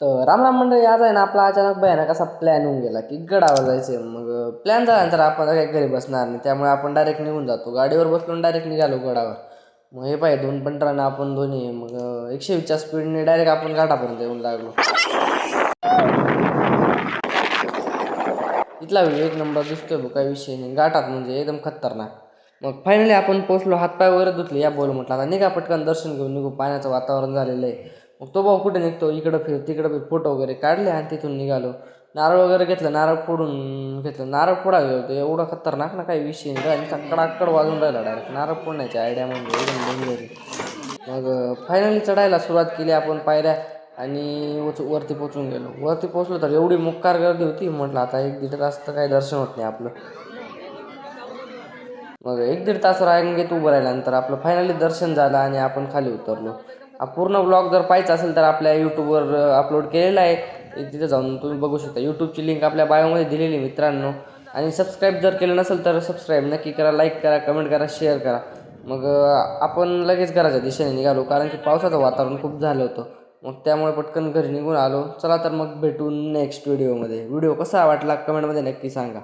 तर राम राम मंडळी आज आहे ना आपला अचानक भयानक असा प्लॅन होऊन गेला की गडावर जायचं मग प्लॅन झाल्यानंतर आपण काही घरी बसणार नाही. त्यामुळे आपण डायरेक्ट निघून जातो. गाडीवर बसलो डायरेक्ट निघालो गडावर. मग हे पाहिजे दोन पंधरानं आपण दोन्ही. मग एकशे वीसच्या स्पीडने डायरेक्ट आपण घाटापर्यंत येऊन लागलो. इथला व्हिडिओ एक नंबर दिसतोय बघ काही विषय नाही. गाठात म्हणजे एकदम खतरनाक. मग फायनली आपण पोचलो हातपाय वगैरे धुतले. या बोल म्हटलं आता निघा पटकन दर्शन घेऊन निघू. पाण्याचं वातावरण झालेलं आहे. मग तो भाऊ कुठे निघतो? इकडं फिर तिकडं फिर फोटो वगैरे काढले आणि तिथून निघालो. नारळ वगैरे घेतलं नारळ फोडून घेतलं. नारळ फोडावे होते. एवढं खतरनाक ना काही विषय नाही. आणि कडाकड वाजून राहिला डायरेक्ट नारळ फोडण्याची आयडिया म्हणजे एकदम डेंजर मग फायनली चढायला सुरुवात केली आपण पायऱ्या आणि वच वरती पोचून गेलो. वरती पोचलो तर एवढी मुक्कार गर्दी होती. म्हटलं आता एक दीड तास तर काही दर्शन होत नाही आपलं. मग एक दीड तास रांगेत उभं राहिल्यानंतर आपलं फायनली दर्शन झालं आणि आपण खाली उतरलो. पूर्ण ब्लॉग जर पाहायचा असेल तर आपल्या यूट्यूबवर अपलोड केलेला आहे. एक तिथे जाऊन तुम्ही बघू शकता. यूट्यूबची लिंक आपल्या बायोमध्ये दिलेली मित्रांनो. आणि सबस्क्राईब जर केलं नसेल तर सबस्क्राईब नक्की करा लाईक करा कमेंट करा शेअर करा. मग आपण लगेच घराच्या दिशेने निघालो कारण की पावसाचं वातावरण खूप झालं होतं. मग त्यामुळे पटकन घरी निघून आलो. चला तर मग भेटून नेक्स्ट व्हिडिओमध्ये व्हिडिओ कसा वाटला? कमेंटमध्ये नक्की सांगा.